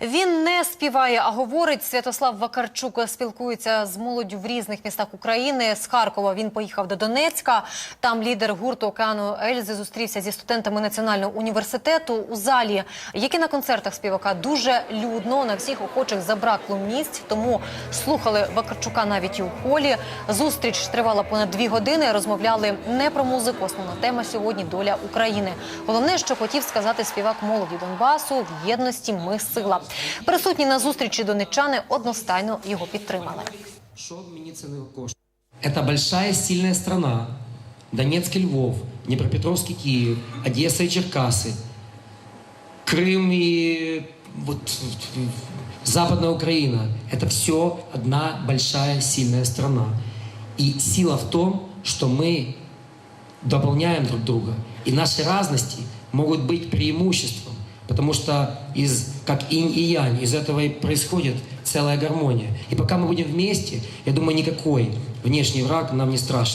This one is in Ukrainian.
Він не співає, а говорить. Святослав Вакарчук спілкується з молоддю в різних містах України. З Харкова він поїхав до Донецька. Там лідер гурту океану Ельзи зустрівся зі студентами національного університету у залі, які на концертах співака дуже людно. На всіх охочих забракло місць, тому слухали Вакарчука навіть і у холі. Зустріч тривала понад дві години. Розмовляли не про музику. Основна тема сьогодні доля України. Головне, що хотів сказати співак молоді Донбасу в єдності ми сила. Присутні на зустрічі донеччани одностайно його підтримали. Що обміниться на кошти? Это большая сильная страна. Донецк и Львов, Днепропетровский Киев, Одесса и Черкасы, Крым и вот Западная Украина. Это все одна большая сильная страна. И сила в том, что мы дополняем друг друга. И наши разности могут быть преимуществом, потому что из, как инь и янь, из этого и происходит целая гармония. И пока мы будем вместе, я думаю, никакой внешний враг нам не страшен.